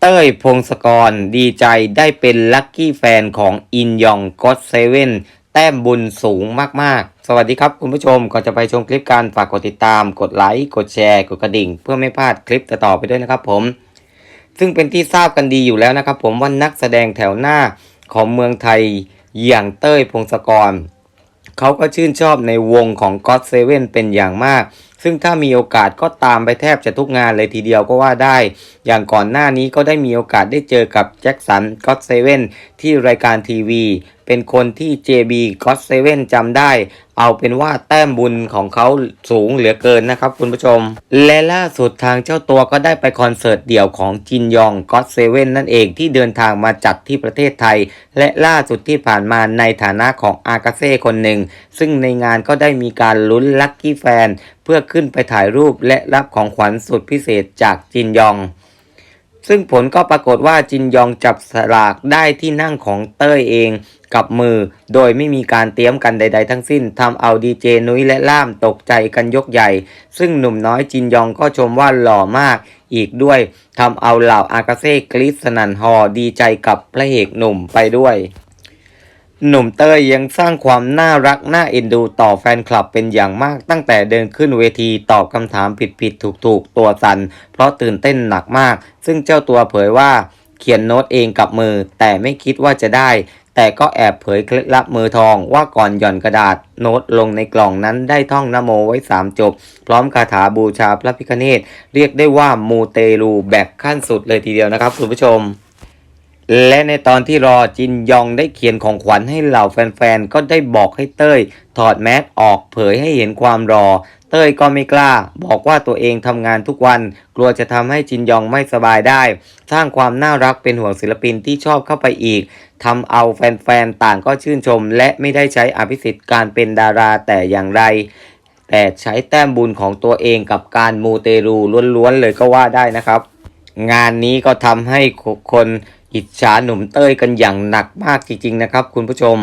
เต้ยพงศกรดีใจได้เป็นลัคกี้แฟนของอินยองก็ตเซเว่นแต้มบุญสูงมาก ๆ สวัสดีครับคุณผู้ชม ก่อนจะไปชมคลิปกันฝากกดติดตาม กดไลค์ กดแชร์ กดกระดิ่ง เพื่อไม่พลาดคลิปต่อๆไปด้วยนะครับผม ซึ่งเป็นที่ทราบกันดีอยู่แล้วนะครับผมว่านักแสดงแถวหน้าของเมืองไทยอย่างเต้ยพงศกร เขาก็ชื่นชอบในวงของ God Seven เป็นอย่างมาก ซึ่งถ้ามีโอกาสก็ตามไปแทบจะทุกงานเลยทีเดียวก็ว่าได้ อย่างก่อนหน้านี้ก็ได้มีโอกาสได้เจอกับแจ็คสัน God Seven ที่รายการทีวี เป็นคนที่ JB God Seven จำได้ เอาเป็นว่าแต้มบุญของเขาสูงเหลือเกินนะครับคุณผู้ชม และล่าสุดทางเจ้าตัวก็ได้ไปคอนเสิร์ตเดี่ยวของจินยอง God Seven นั่นเองที่เดินทางมาจัดที่ประเทศไทย และล่าสุดที่ผ่านมาในฐานะของอากาเซ่คนหนึ่ง ซึ่งในงานก็ได้มีการลุ้นลัคกี้แฟน เพื่อขึ้นไปถ่ายรูปและรับของขวัญสุดพิเศษจากจินยอง ซึ่งผลก็ปรากฏว่าจินยองจับสลากได้ที่นั่งของเต้ยเองกับมือ โดยไม่มีการเตรียมกันใด ๆ ทั้งสิ้นทำเอาดีเจนุ้ยและล่ามตกใจกันยกใหญ่ ซึ่งหนุ่มน้อยจินยองก็ชมว่าหล่อมากอีกด้วยทำเอาเหล่าอากาเซ่กริสนันฮอดีใจกับพระเอกหนุ่มไปด้วย หนุ่มเต้ยยังสร้างความน่ารักน่าเอ็นดูต่อแฟนคลับเป็นอย่างมากตั้งแต่เดินขึ้นเวทีตอบคำถามผิดๆถูกๆ ตัวสันเพราะตื่นเต้นหนักมาก ซึ่งเจ้าตัวเผยว่าเขียนโน้ตเองกับมือ แต่ไม่คิดว่าจะได้ แต่ก็แอบเผยเคล็ดลับมือทองว่าก่อนหย่อนกระดาษ โน้ตลงในกล่องนั้นได้ท่องนโมไว้สามจบ พร้อมคาถาบูชาพระพิฆเนศเรียกได้ว่ามูเตลูแบบขั้นสุดเลยทีเดียวนะครับคุณผู้ชม และในตอนที่รอจินยองได้เขียนของขวัญให้เหล่าแฟนๆ ก็ได้บอกให้เต้ย ถอดแมสออกเผยให้เห็นความรอ เต้ยก็ไม่กล้า บอกว่าตัวเองทำงานทุกวัน กลัวจะทำให้จินยองไม่สบายได้ สร้างความน่ารักเป็นห่วงศิลปินที่ชอบเข้าไปอีกทำเอาแฟนๆ ต่างก็ชื่นชม และไม่ได้ใช้อภิสิทธิ์การเป็นดาราแต่อย่างไรแต่ใช้แต้มบุญของตัวเองกับการมูเตรูล้วนๆเลยก็ว่าได้นะครับ งานนี้ก็ทำให้คน อิจฉาหนุ่มเต้ยกันอย่างหนักมากจริงๆนะครับ คุณผู้ชม